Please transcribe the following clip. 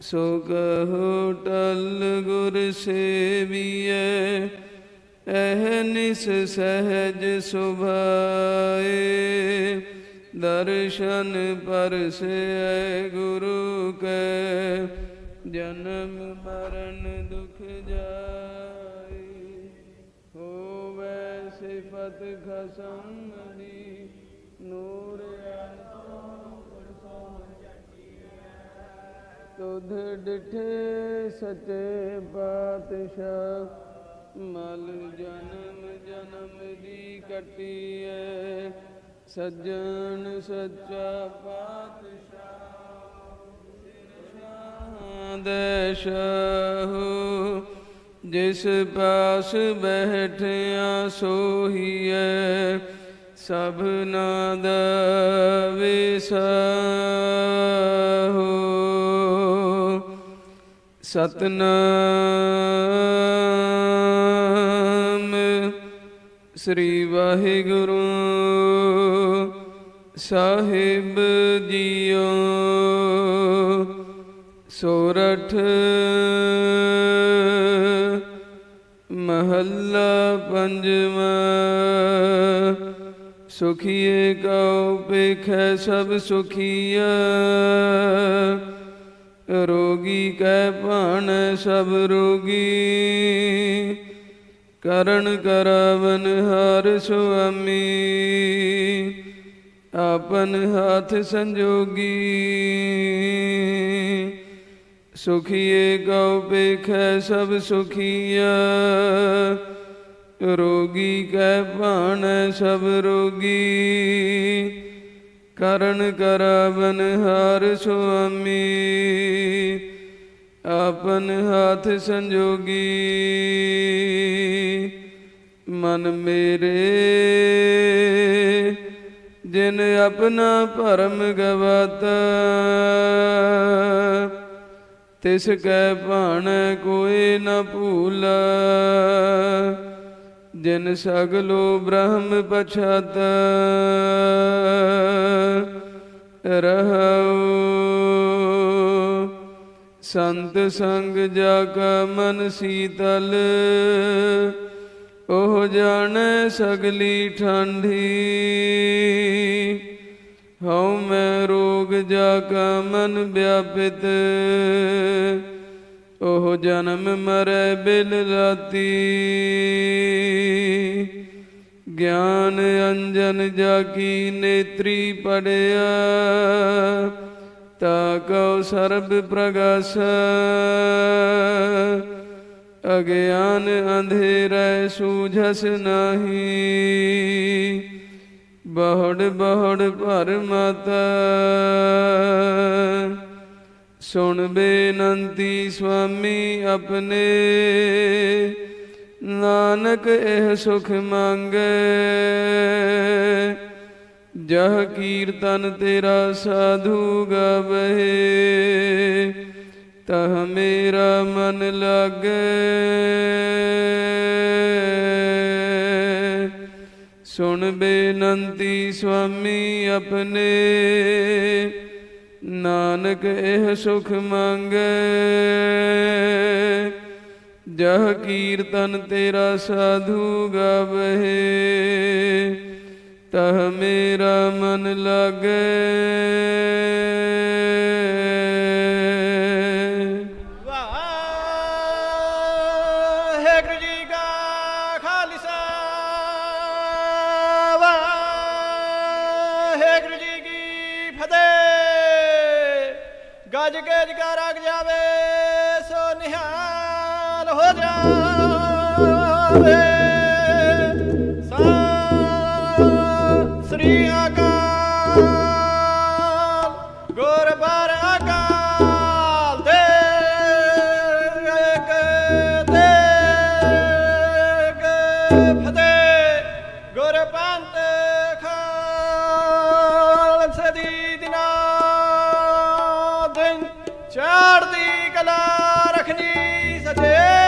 ਸੋ ਕਹੋ ਟਲ ਗੁਰ ਸੇਵੀਐ ਐਹ ਨਿਸ ਸਹਿਜ ਸੁਭਾਏ। ਦਰਸ਼ਨ ਪਰਸੈ ਗੁਰੂ ਕੈ, ਜਨਮ ਮਰਨ ਦੁਖ ਜਾਏ। ਹੋਵੈ ਸਿਫਤ ਖਸਮ ਦੀ ਨੂਰ ਤੁਧ ਡਿਠੇ ਸਚੇ ਪਾਤਸ਼ਾਹ, ਮਲ ਜਨਮ ਜਨਮ ਦੀ ਕਟੀਐ। ਸੱਜਣ ਸੱਚਾ ਪਾਤਸ਼ਾਹ ਦੇਸ਼ਹੁ। ਜਿਸ ਪਾਸ ਬੈਠਿਆ ਸੋਹੀਐ, ਸਭਨਾ ਦਾ ਵਿਸਾਹੋ। ਸਤਨਾਮ ਸ੍ਰੀ ਵਾਹਿਗੁਰੂ ਸਾਹਿਬ ਜੀਓ। ਸੋਰਠ ਮਹੱਲਾ ਪੰਜਵਾਂ। ਸੁਖੀਏ ਕਉ ਪੇਖੈ ਸਭ ਸੁਖੀਆ ਰੋਗੀ ਕੈ ਭਾਣ ਸਭ ਰੋਗੀ। ਕਰਨ ਕਰਵਨ ਹਰ ਸੁਆਮੀ। ਆਪਨ ਹੱਥ ਸੰਜੋਗੀ। ਸੁਖੀਏ ਗਉ ਪੇਖੈ ਸਭ ਸੁਖੀਆ ਰੋਗੀ ਕੈ ਭਾਣ ਸਭ ਰੋਗੀ। ਕਰਨ ਕਰਵਨ ਹਰ ਸੁਆਮੀ, ਆਪਨ ਹੱਥ ਸੰਜੋਗੀ। ਮਨ ਮੇਰੇ, ਜਿਨ ਆਪਣਾ ਭਰਮ ਗਵਾਤਾ, ਤਿਸ ਕੈ ਭਾਣ ਕੋਈ ਨਾ ਭੂਲਾ। ਜਿਨ ਸਗਲੋ ਬ੍ਰਹਮ ਪਛਾਤਾ ਰਹਉ। ਸੰਤ ਸੰਗ ਜਾ ਕਾ ਮਨ ਸੀਤਲ, ਉਹ ਜਾਣੈ ਸਗਲੀ ਠੰਢੀ। ਹਉ ਮੈਂ ਰੋਗ ਜਾ ਕਾ ਮਨ ਵਿਆਪਿਤ ਉਹ ਜਨਮ ਮਰੈ ਬਿਲ ਰਾਤੀ। ਗਿਆਨ ਅੰਜਨ ਜਾ ਕੀ ਨੇਤਰੀ ਪੜਿਆ, ਤਾ ਕਉ ਸਰਬ ਪ੍ਰਗਾਸ। ਅਗਿਆਨ ਅੰਧੇਰੈ ਸੂਝਸ ਨਾਹੀ। ਬਹੁੜ ਬਹੁੜ ਭਰ ਮਾਤਾ। ਸੁਣ ਬੇਨੰਤੀ ਸੁਆਮੀ ਆਪਣੇ। ਨਾਨਕ ਇਹ ਸੁਖ ਮੰਗੇ। ਜਹ ਕੀਰਤਨ ਤੇਰਾ ਸਾਧੂ ਗਾਵੇ। ਤਹ ਮੇਰਾ ਮਨ ਲਾਗੇ। ਸੁਣ ਬੇਨੰਤੀ ਸੁਆਮੀ ਆਪਣੇ। ਨਾਨਕ ਇਹ ਸੁਖ ਮੰਗੇ। ਜਹ ਕੀਰਤਨ ਤੇਰਾ ਸਾਧੂ ਗਾਵੇ। ਤਹ ਮੇਰਾ ਮਨ ਲਾਗੇ। ਫਤਿਹ ਗੱਜ ਕੇ ਜਕਾਰ ਜਾਵੇ ਸੋ ਨਿਹਾਲ ਹੋ ਜਾਵੇ। ਚੜ੍ਹਦੀ ਕਲਾ ਰਖਨੀ ਸਜੇ